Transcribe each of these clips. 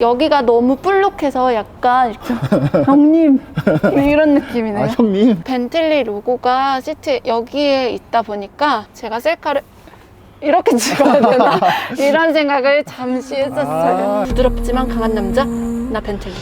여기가 너무 볼록해서 약간 이렇게 형님 이런 느낌이네요. 아, 형님. 벤틀리 로고가 시트 여기에 있다 보니까 제가 셀카를 이렇게 찍어야 되나 이런 생각을 잠시 했었어요. 아. 부드럽지만 강한 남자 나 벤틀리.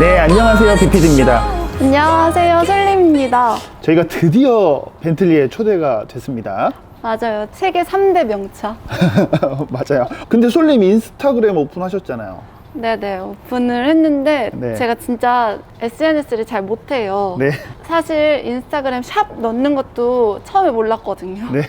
네, 안녕하세요. 비피드입니다. 안녕하세요 솔림입니다. 저희가 드디어 벤틀리에 초대가 됐습니다. 맞아요. 세계 3대 명차. 맞아요. 근데 솔님 인스타그램 오픈하셨잖아요. 네네 오픈을 했는데 네. 제가 진짜 SNS를 잘 못해요. 네. 사실 인스타그램 샵 넣는 것도 처음에 몰랐거든요. 네.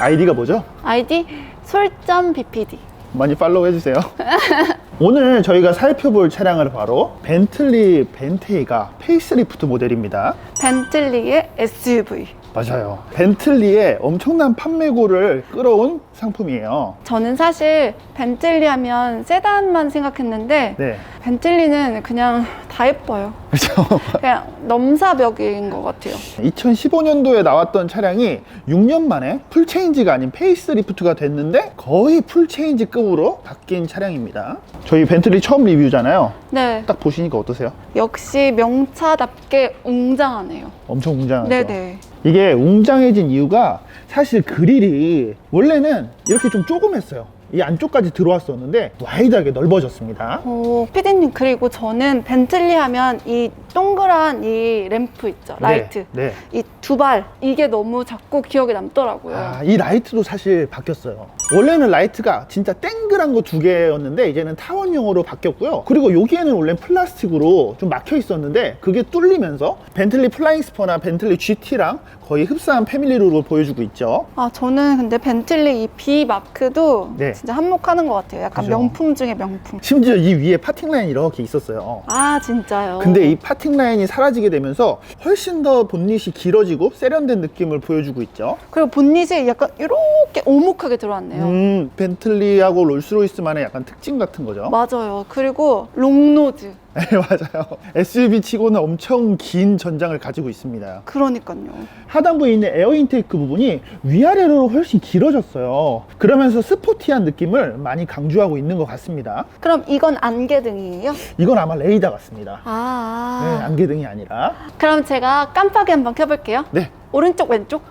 아이디가 뭐죠? 아이디 솔점 BPD. 많이 팔로우 해주세요. 오늘 저희가 살펴볼 차량은 바로 벤틀리 벤테이가 페이스리프트 모델입니다. 벤틀리의 SUV. 맞아요. 벤틀리의 엄청난 판매고를 끌어온 상품이에요. 저는 사실 벤틀리 하면 세단만 생각했는데 네. 벤틀리는 그냥 다 예뻐요. 그렇죠. 그냥 넘사벽인 것 같아요. 2015년도에 나왔던 차량이 6년 만에 풀체인지가 아닌 페이스리프트가 됐는데 거의 풀체인지급으로 바뀐 차량입니다. 저희 벤틀리 처음 리뷰잖아요. 네, 딱 보시니까 어떠세요? 역시 명차답게 웅장하네요. 엄청 웅장하죠. 네네. 이게 웅장해진 이유가 사실 그릴이 원래는 이렇게 좀 조그맸어요. 이 안쪽까지 들어왔었는데 와이드하게 넓어졌습니다. 어, 피디님 그리고 저는 벤틀리 하면 이 동그란 이 램프 있죠, 라이트. 네. 네. 이 두 발 이게 너무 자꾸 기억에 남더라고요. 아, 이 라이트도 사실 바뀌었어요. 원래는 라이트가 진짜 땡글한 거두 개였는데 이제는 타원형으로 바뀌었고요. 그리고 여기에는 원래 플라스틱으로 좀 막혀 있었는데 그게 뚫리면서 벤틀리 플라잉 스퍼나 벤틀리 GT랑 거의 흡사한 패밀리로 보여주고 있죠. 아 저는 근데 벤틀리 이 B 마크도 네. 진짜 한몫하는 것 같아요. 약간 그죠. 명품 중에 명품. 심지어 이 위에 파팅 라인이 이렇게 있었어요. 아 진짜요. 근데 이 파팅 라인이 사라지게 되면서 훨씬 더 본닛이 길어지고 세련된 느낌을 보여주고 있죠. 그리고 본닛이 약간 이렇게 오목하게 들어왔네요. 음, 벤틀리하고 롤스로이스만의 약간 특징 같은 거죠. 맞아요. 그리고 롱노즈. 네, 맞아요. SUV 치고는 엄청 긴 전장을 가지고 있습니다. 그러니까요. 하단부에 있는 에어 인테이크 부분이 위아래로 훨씬 길어졌어요. 그러면서 스포티한 느낌을 많이 강조하고 있는 것 같습니다. 그럼 이건 안개등이에요? 이건 아마 레이더 같습니다. 아. 네, 안개등이 아니라. 그럼 제가 깜빡이 한번 켜볼게요. 네, 오른쪽 왼쪽.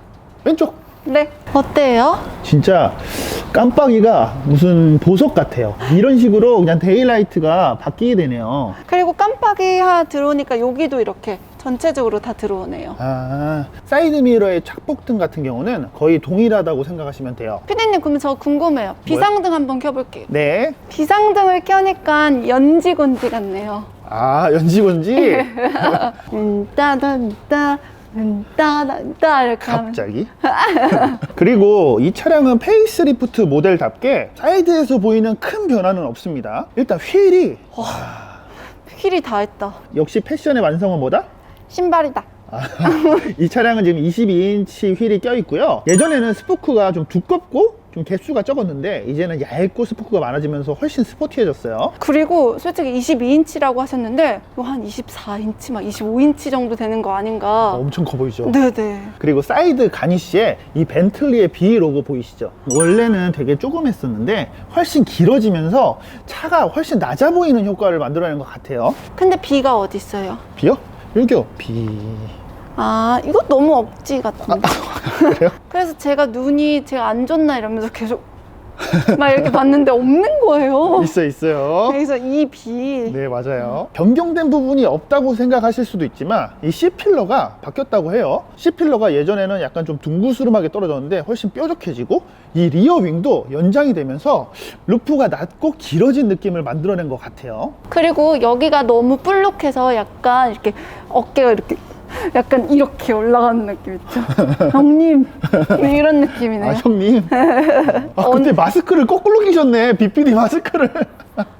왼쪽. 네. 어때요? 진짜 깜빡이가 무슨 보석 같아요. 이런 식으로 그냥 데일라이트가 바뀌게 되네요. 그리고 깜빡이 하나 들어오니까 여기도 이렇게 전체적으로 다 들어오네요. 아, 사이드 미러의 착복등 같은 경우는 거의 동일하다고 생각하시면 돼요. 피디님 그럼 저 궁금해요. 비상등 한번 켜볼게요. 네. 비상등을 켜니까 연지곤지 같네요. 아, 연지건지? 음, 따단따, 음, 따단따 이렇게 하면 갑자기? 그리고 이 차량은 페이스리프트 모델답게 사이드에서 보이는 큰 변화는 없습니다. 일단 휠이 휠이 다 했다. 역시 패션의 완성은 뭐다? 신발이다. 아, 이 차량은 지금 22인치 휠이 껴 있고요. 예전에는 스포크가 좀 두껍고 좀 개수가 적었는데 이제는 얇고 스포크가 많아지면서 훨씬 스포티해졌어요. 그리고 솔직히 22인치라고 하셨는데 이거 한 24인치 막 25인치 정도 되는 거 아닌가? 엄청 커 보이죠? 네네. 그리고 사이드 가니쉬에 이 벤틀리의 B 로고 보이시죠? 원래는 되게 조그맸었는데 훨씬 길어지면서 차가 훨씬 낮아 보이는 효과를 만들어낸 것 같아요. 근데 B가 어디 있어요? B요? 여기요. B. 아 이거 너무 억지 같은데. 그래요? 그래서 제가 눈이 제가 안 좋나 이러면서 계속 막 이렇게 봤는데 없는 거예요. 있어 있어요. 그래서 이 B. 네 맞아요. 변경된 부분이 없다고 생각하실 수도 있지만 이 C 필러가 바뀌었다고 해요. C 필러가 예전에는 약간 좀 둥그스름하게 떨어졌는데 훨씬 뾰족해지고 이 리어 윙도 연장이 되면서 루프가 낮고 길어진 느낌을 만들어낸 것 같아요. 그리고 여기가 너무 볼록해서 약간 이렇게 어깨가 이렇게 약간 이렇게 올라가는 느낌 있죠. 형님 이런 느낌이네요. 아 형님 아 근데 마스크를 거꾸로 끼셨네 BPD 마스크를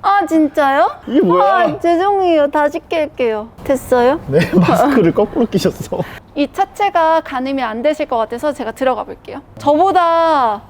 아 진짜요? 이게 뭐야? 아, 죄송해요. 다시 낄게요. 됐어요? 네 마스크를 거꾸로 끼셨어 이 차체가 가늠이 안 되실 것 같아서 제가 들어가 볼게요. 저보다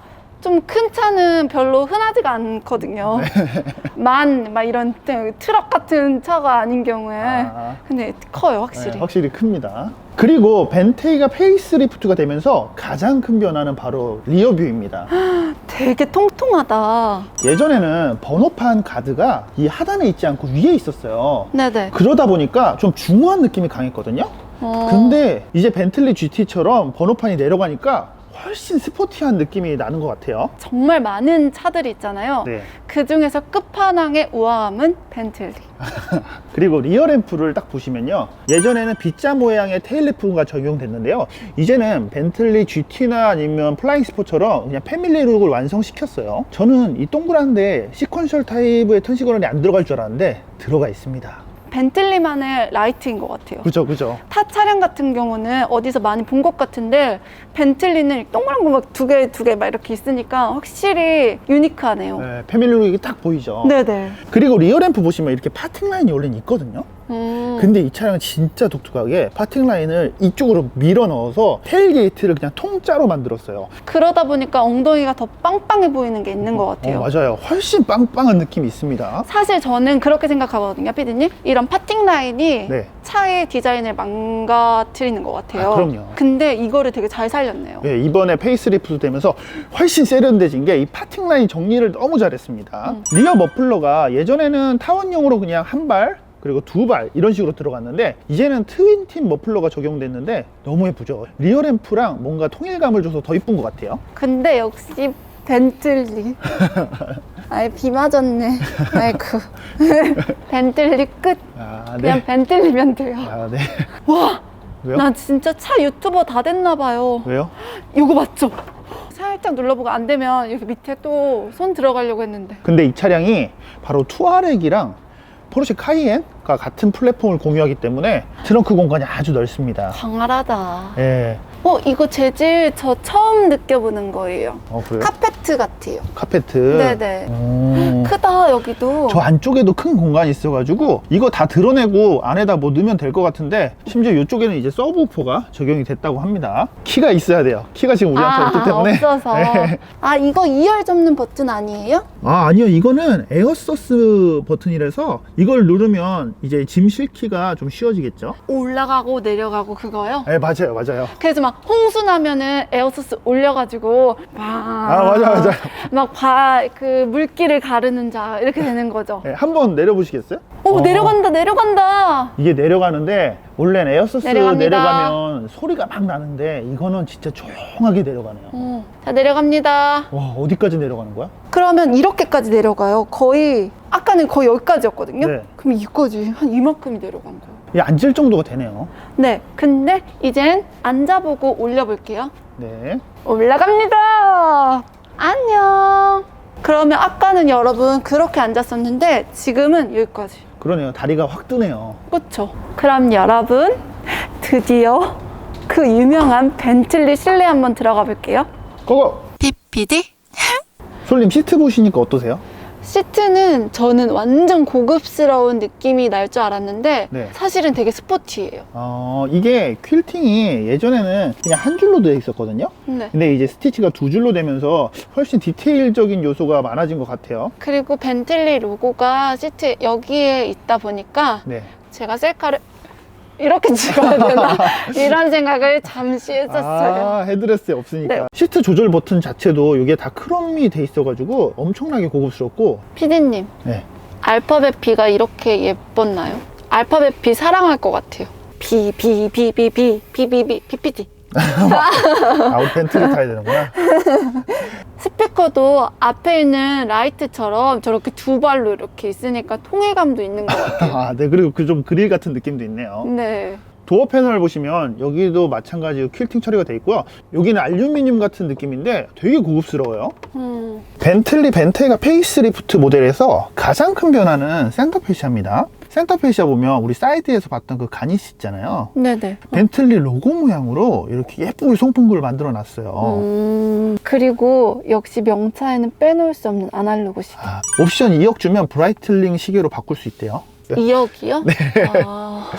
좀 큰 차는 별로 흔하지가 않거든요. 만, 막 이런 트- 트럭 같은 차가 아닌 경우에. 아. 근데 커요, 확실히. 네, 확실히 큽니다. 그리고 벤테이가 페이스리프트가 되면서 가장 큰 변화는 바로 리어뷰입니다. 되게 통통하다. 예전에는 번호판 가드가 이 하단에 있지 않고 위에 있었어요. 네네. 그러다 보니까 좀 중후한 느낌이 강했거든요. 어. 근데 이제 벤틀리 GT처럼 번호판이 내려가니까 훨씬 스포티한 느낌이 나는 것 같아요. 정말 많은 차들이 있잖아요. 네. 그 중에서 끝판왕의 우아함은 벤틀리. 그리고 리어 램프를 딱 보시면요. 예전에는 B자 모양의 테일 램프가 적용됐는데요. 이제는 벤틀리 GT나 아니면 플라잉 스포처럼 그냥 패밀리 룩을 완성시켰어요. 저는 이 동그란데 시퀀셜 타입의 턴시그널이 안 들어갈 줄 알았는데 들어가 있습니다. 벤틀리만의 라이트인 것 같아요. 그죠, 그죠. 타 차량 같은 경우는 어디서 많이 본 것 같은데 벤틀리는 동그란 거 막 두 개 두 개 막 이렇게 있으니까 확실히 유니크하네요. 네, 패밀리 룩이 딱 보이죠. 네네. 그리고 리어램프 보시면 이렇게 파팅 라인이 원래는 있거든요. 음. 근데 이 차량은 진짜 독특하게 파팅 라인을 이쪽으로 밀어 넣어서 테일 게이트를 그냥 통짜로 만들었어요. 그러다 보니까 엉덩이가 더 빵빵해 보이는 게 있는 것 같아요. 어, 맞아요. 훨씬 빵빵한 느낌이 있습니다. 사실 저는 그렇게 생각하거든요, 피디님. 이런 파팅 라인이 네. 차의 디자인을 망가뜨리는 것 같아요. 아, 그럼요. 근데 이거를 되게 잘 살렸네요. 네, 이번에 페이스리프트 되면서 훨씬 세련돼진 게 이 파팅 라인 정리를 너무 잘했습니다. 음. 리어 머플러가 예전에는 타원용으로 그냥 한 발, 그리고 두 발 이런 식으로 들어갔는데 이제는 트윈틴 머플러가 적용됐는데 너무 예쁘죠. 리어 램프랑 뭔가 통일감을 줘서 더 이쁜 것 같아요. 근데 역시 벤틀리. 아이, 비 맞았네. 아이고. 벤틀리 끝. 아, 그냥 네. 벤틀리면 돼요. 아, 네. 와! 왜요? 나 진짜 차 유튜버 다 됐나 봐요. 왜요? 이거 맞죠? 살짝 눌러보고 안 되면 이렇게 밑에 또 손 들어가려고 했는데. 근데 이 차량이 바로 투아렉이랑 포르쉐 카이엔과 같은 플랫폼을 공유하기 때문에 트렁크 공간이 아주 넓습니다. 광활하다. 예. 어, 이거 재질 저 처음 느껴보는 거예요. 어, 그래요? 카페트 같아요. 카페트. 네네. 오. 크다, 여기도. 저 안쪽에도 큰 공간이 있어가지고 이거 다 드러내고 안에다 뭐 넣으면 될 것 같은데 심지어 이쪽에는 이제 서브우퍼가 적용이 됐다고 합니다. 키가 있어야 돼요. 키가 지금 우리한테 없기 때문에. 없어서. 네. 아, 이거 2열 접는 버튼 아니에요? 아 아니요 이거는 에어서스 버튼이라서 이걸 누르면 이제 짐 실기가 좀 쉬워지겠죠. 올라가고 내려가고 그거요? 네 맞아요 맞아요. 그래서 막 홍수 나면은 에어소스 올려가지고 막. 아 맞아 맞아요. 막그 물기를 가르는 자 이렇게 되는 거죠. 네, 한번 내려보시겠어요? 오 어. 내려간다 내려간다. 이게 내려가는데 원래는 내려갑니다. 내려가면 소리가 막 나는데 이거는 진짜 조용하게 내려가네요. 어, 자 내려갑니다. 와 어디까지 내려가는 거야? 그러면 이렇게까지 내려가요. 거의 아까는 거의 여기까지였거든요. 네. 그럼 이거지 한 이만큼이 내려간 거예요. 이 앉을 정도가 되네요. 네, 근데 이젠 앉아보고 올려볼게요. 네. 올라갑니다. 안녕. 그러면 아까는 여러분 그렇게 앉았었는데 지금은 여기까지. 그러네요. 다리가 확 뜨네요. 그렇죠. 그럼 여러분 드디어 그 유명한 벤틀리 실내 한번 들어가 볼게요. 고고! PPD 솔님 시트 보시니까 어떠세요? 시트는 저는 완전 고급스러운 느낌이 날 줄 알았는데 네. 사실은 되게 스포티해요. 어, 이게 퀼팅이 예전에는 그냥 한 줄로 되어 있었거든요. 네. 근데 이제 스티치가 두 줄로 되면서 훨씬 디테일적인 요소가 많아진 것 같아요. 그리고 벤틀리 로고가 시트 여기에 있다 보니까 네. 제가 셀카를 이렇게 찍어야 되나 이런 생각을 잠시 했었어요. 아, 헤드레스에 없으니까. 네. 시트 조절 버튼 자체도 이게 다 크롬이 돼 있어가지고 엄청나게 고급스럽고. 피디님 네. 알파벳 B가 이렇게 예뻤나요? 알파벳 B 사랑할 것 같아요. B B B B B B B B P P D 아, 우리 벤트를 타야 되는구나. 스피커도 앞에 있는 라이트처럼 저렇게 두 발로 이렇게 있으니까 통일감도 있는 것 같아요. 아, 네. 그리고 그 좀 그릴 같은 느낌도 있네요. 네. 도어 패널 보시면 여기도 마찬가지로 퀼팅 처리가 돼 있고요. 여기는 알루미늄 같은 느낌인데 되게 고급스러워요. 음. 벤틀리 벤테가 페이스리프트 모델에서 가장 큰 변화는 센터 페시아입니다. 센터페시아 보면 우리 사이드에서 봤던 그 가니시 있잖아요. 네네. 벤틀리 로고 모양으로 이렇게 예쁘게 송풍구를 만들어 놨어요. 음, 그리고 역시 명차에는 빼놓을 수 없는 아날로그 시계. 아, 옵션 2억 주면 브라이틀링 시계로 바꿀 수 있대요. 2억이요? 네. 아,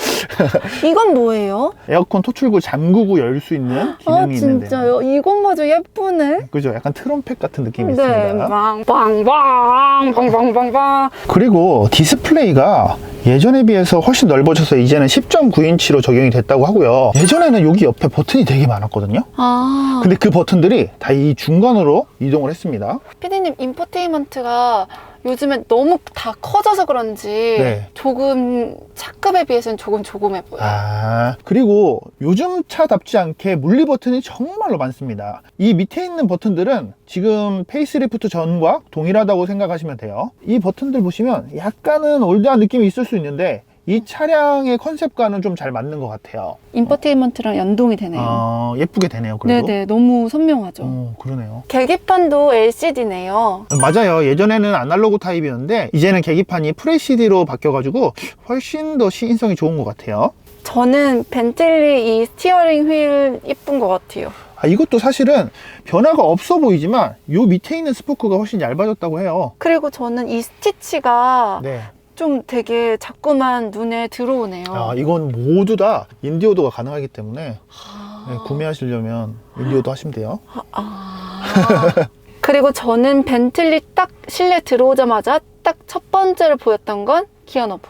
이건 뭐예요? 에어컨 토출구 잠그고 열 수 있는 아, 기능이 있는데. 진짜요? 이것마저 예쁘네? 그죠? 약간 트럼펫 같은 느낌이 네, 있습니다. 빵빵빵, 빵빵빵빵. 그리고 디스플레이가 예전에 비해서 훨씬 넓어져서 이제는 10.9인치로 적용이 됐다고 하고요. 예전에는 여기 옆에 버튼이 되게 많았거든요. 아, 근데 그 버튼들이 다 이 중간으로 이동을 했습니다. 피디님 인포테인먼트가 요즘엔 너무 다 커져서 그런지 네. 조금 차급에 비해서는 조금 조금해 보여요. 아, 그리고 요즘 차답지 않게 물리 버튼이 정말로 많습니다. 이 밑에 있는 버튼들은 지금 페이스리프트 전과 동일하다고 생각하시면 돼요. 이 버튼들 보시면 약간은 올드한 느낌이 있을 수 있는데 이 차량의 컨셉과는 좀 잘 맞는 것 같아요. 인포테인먼트랑 연동이 되네요. 어, 예쁘게 되네요. 그래도. 네네, 너무 선명하죠. 어, 그러네요. 계기판도 LCD네요. 맞아요. 예전에는 아날로그 타입이었는데 이제는 계기판이 FHD로 바뀌어가지고 훨씬 더 시인성이 좋은 것 같아요. 저는 벤틀리 이 스티어링 휠 이쁜 것 같아요. 아, 이것도 사실은 변화가 없어 보이지만 요 밑에 있는 스포크가 훨씬 얇아졌다고 해요. 그리고 저는 이 스티치가 네. 좀 되게 자꾸만 눈에 들어오네요. 아, 이건 모두 다 인디오도가 가능하기 때문에 아. 네, 구매하시려면 인디오도 하시면 돼요. 아. 그리고 저는 벤틀리 딱 실내 들어오자마자 딱 첫 번째로 보였던 건 기어너브.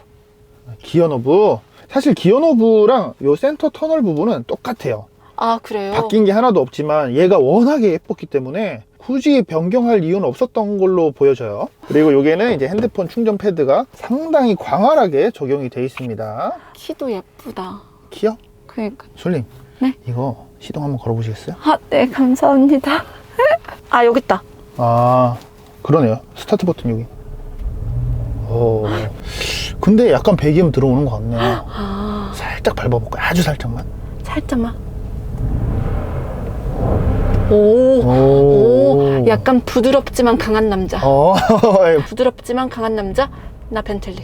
기어노브. 사실 기어노브랑 요 센터 터널 부분은 똑같아요. 아 그래요? 바뀐 게 하나도 없지만 얘가 워낙에 예뻤기 때문에 굳이 변경할 이유는 없었던 걸로 보여져요. 그리고 여기에는 이제 핸드폰 충전 패드가 상당히 광활하게 적용이 돼 있습니다. 키도 예쁘다. 키요? 그러니까. 솔님. 네? 이거 시동 한번 걸어보시겠어요? 아, 네, 감사합니다. 아, 여기 있다. 아, 그러네요. 스타트 버튼 여기. 오. 근데 약간 배기음 들어오는 것 같네요. 아, 살짝 밟아볼까요? 아주 살짝만. 살짝만. 오, 오, 약간 부드럽지만 강한 남자. 어, 예. 부드럽지만 강한 남자. 나 벤틀리.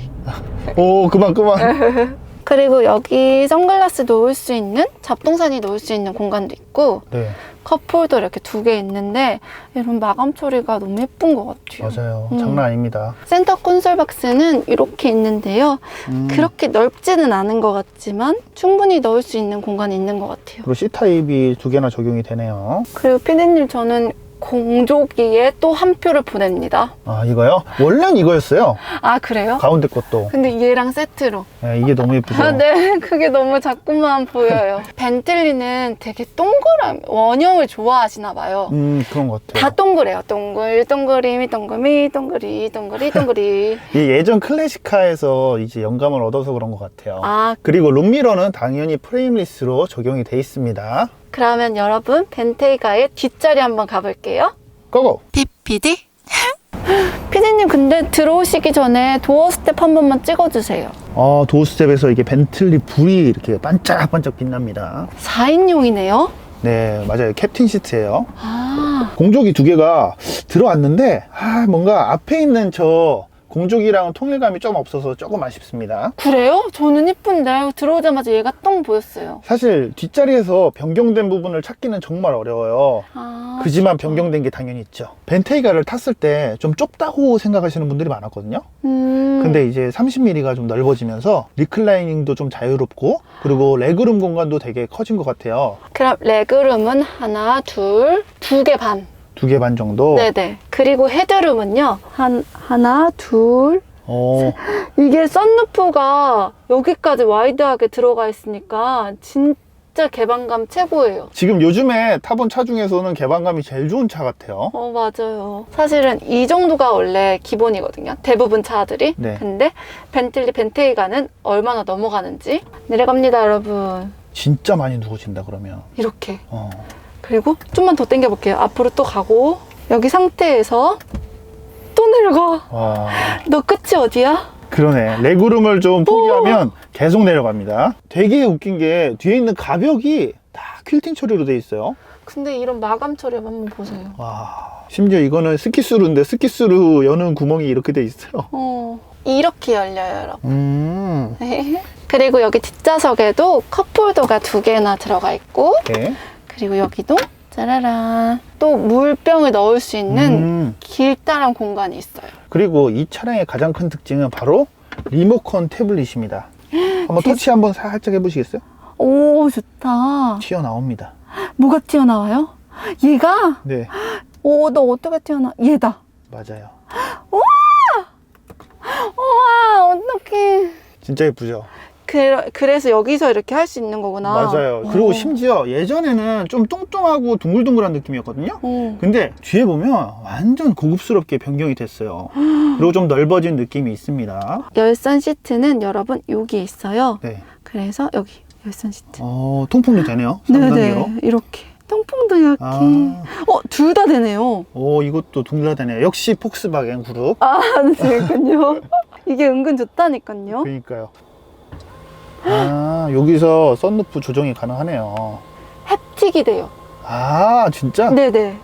오, 그만, 그만. 그리고 여기 선글라스 놓을 수 있는 잡동사니 놓을 수 있는 공간도 있고 네, 컵홀더 이렇게 두 개 있는데 이런 마감 처리가 너무 예쁜 것 같아요. 맞아요. 음. 장난 아닙니다. 센터 콘솔 박스는 이렇게 있는데요. 음. 그렇게 넓지는 않은 것 같지만 충분히 넣을 수 있는 공간이 있는 것 같아요. 그리고 C타입이 두 개나 적용이 되네요. 그리고 피디님 저는 공조기에 또 한 표를 보냅니다. 아, 이거요? 원래는 이거였어요. 아 그래요? 가운데 것도. 근데 얘랑 세트로. 네, 이게 너무 예쁘죠? 아, 네, 그게 너무 자꾸만 보여요. 벤틀리는 되게 동그란 원형을 좋아하시나 봐요. 음, 그런 것 같아요. 다 동그래요. 동글, 동그리미, 동그미, 동그리, 동그리, 동그리. 이 예전 클래식카에서 이제 영감을 얻어서 그런 것 같아요. 아, 그리고 룸미러는 당연히 프레임리스로 적용이 돼 있습니다. 그러면 여러분 벤테이가의 뒷자리 한번 가볼게요. 고고! PPD? 피디님 근데 들어오시기 전에 도어 스텝 한 번만 찍어주세요. 어, 도어스텝에서 이게 벤틀리 불이 이렇게 반짝반짝 빛납니다. 4인용이네요. 네, 맞아요. 캡틴 시트예요. 아, 공조기 두 개가 들어왔는데 아, 뭔가 앞에 있는 저 공조기랑 통일감이 좀 없어서 조금 아쉽습니다. 그래요? 저는 이쁜데 들어오자마자 얘가 똥 보였어요. 사실 뒷자리에서 변경된 부분을 찾기는 정말 어려워요. 아, 그지만 변경된 게 당연히 있죠. 벤테이가를 탔을 때 좀 좁다고 생각하시는 분들이 많았거든요. 음, 근데 이제 30mm가 좀 넓어지면서 리클라이닝도 좀 자유롭고 그리고 레그룸 공간도 되게 커진 것 같아요. 그럼 레그룸은 하나, 둘, 두 개 반. 두 개 반 정도. 네네. 그리고 헤드룸은요. 한, 하나, 둘. 어, 이게 썬루프가 여기까지 와이드하게 들어가 있으니까 진짜 개방감 최고예요. 지금 요즘에 타본 차 중에서는 개방감이 제일 좋은 차 같아요. 어, 맞아요. 사실은 이 정도가 원래 기본이거든요. 대부분 차들이. 네. 근데 벤틀리 벤테이가는 얼마나 넘어가는지. 내려갑니다, 여러분. 진짜 많이 누워진다 그러면. 이렇게. 어. 그리고 좀만 더 당겨 볼게요. 앞으로 또 가고. 여기 상태에서 또 내려가. 와, 너 끝이 어디야? 그러네. 레그룸을 좀 포기하면 계속 내려갑니다. 되게 웃긴 게 뒤에 있는 가벽이 다 퀼팅 처리로 돼 있어요. 근데 이런 마감 처리 한번 보세요. 와, 심지어 이거는 스키스루인데 스키스루 여는 구멍이 이렇게 돼 있어요. 어, 이렇게 열려요, 여러분. 음. 그리고 여기 뒷좌석에도 컵홀더가 두 개나 들어가 있고 네. 그리고 여기도 짜라란 또 물병을 넣을 수 있는 음. 길다란 공간이 있어요. 그리고 이 차량의 가장 큰 특징은 바로 리모컨 태블릿입니다. 한번 터치 한번 살짝 해보시겠어요? 오 좋다. 튀어나옵니다. 뭐가 튀어나와요? 얘가? 네, 오 너 어떻게 튀어나? 얘다. 맞아요. 우와 어떡해. 진짜 예쁘죠? 그, 그래서 여기서 이렇게 할 수 있는 거구나. 맞아요. 그리고 오. 심지어 예전에는 좀 뚱뚱하고 둥글둥글한 느낌이었거든요. 오. 근데 뒤에 보면 완전 고급스럽게 변경이 됐어요. 그리고 좀 넓어진 느낌이 있습니다. 열선 시트는 여러분 여기 있어요. 네. 그래서 여기 열선 시트. 어, 통풍도 되네요. 3단계로. 네네 이렇게. 통풍도 이렇게. 아. 어둘 다 되네요. 오, 이것도 둥글하다네요. 역시 폭스바겐 그룹. 아, 그렇군요. 이게 은근 좋다니까요. 그러니까요. 아, 여기서 썬루프 조정이 가능하네요. 햅틱이 돼요. 아, 진짜? 네네.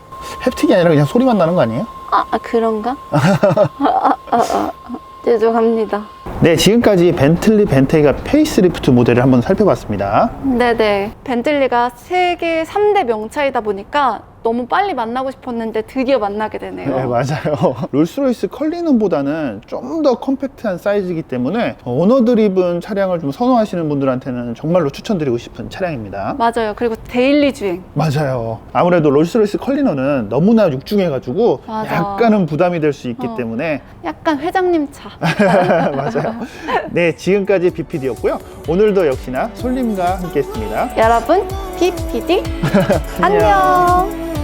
햅틱이 아니라 그냥 소리만 나는 거 아니에요? 아, 아 그런가? 아, 아, 아, 아. 죄송합니다. 네, 지금까지 벤틀리 벤테이가 페이스리프트 모델을 한번 살펴봤습니다. 네네. 벤틀리가 세계 3대 명차이다 보니까 너무 빨리 만나고 싶었는데 드디어 만나게 되네요. 네, 맞아요. 롤스로이스 컬리넌보다는 좀 더 컴팩트한 사이즈이기 때문에 오너 드립은 차량을 좀 선호하시는 분들한테는 정말로 추천드리고 싶은 차량입니다. 맞아요. 그리고 데일리 주행. 맞아요. 아무래도 롤스로이스 컬리넌은 너무나 육중해가지고 맞아. 약간은 부담이 될 수 있기 어. 때문에 약간 회장님 차. 맞아요. 네, 지금까지 BPD였고요. 오늘도 역시나 솔님과 함께했습니다. 여러분, BPD 안녕.